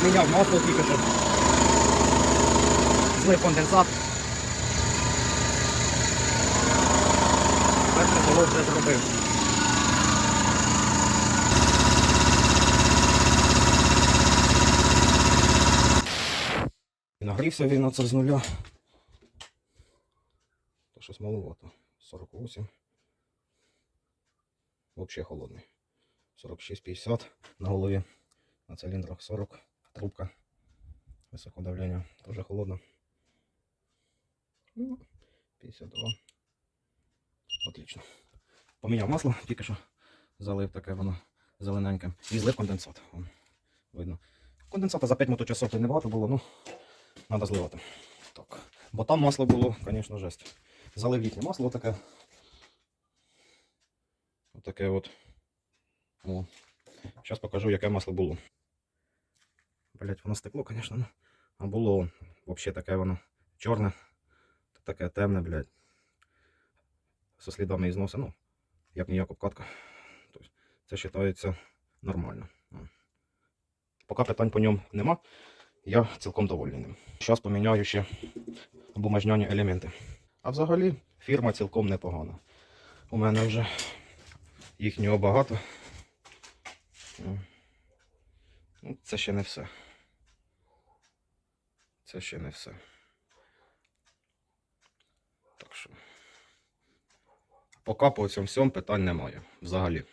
Поміняв масло тільки що. Злив конденсат. Перше було вже зробив. Нагрівся він оце з нуля. То щось маловато. 48. Взагалі холодний. 46-50 на голові. На циліндрах 40. Трубка. Високе давлення. Дуже холодно. Ну, 52. Отлично. Поміняв масло, тільки що залив таке воно зелененьке. І злив конденсат. Вон, видно. Конденсата за 5 моточасов то небагато було, ну, треба зливати. Так. Бо там масло було, звісно, жесть. Залив літнє масло таке. Отаке от. О. Зараз покажу, яке масло було. Блять, воно стекло, звісно, ну. А було взагалі таке воно чорне. Таке темне, блядь. Со слідами ізносу, ну, як ніяк обкатка. Тобто це вважається нормально. Поки питань по ньому нема, я цілком довольний ним. Зараз поміняю ще бумажняні елементи. А взагалі фірма цілком непогана. У мене вже їхнього багато. Ну, це ще не все. Це ще не все. Так що. Поки по цьому всьому питань немає. Взагалі.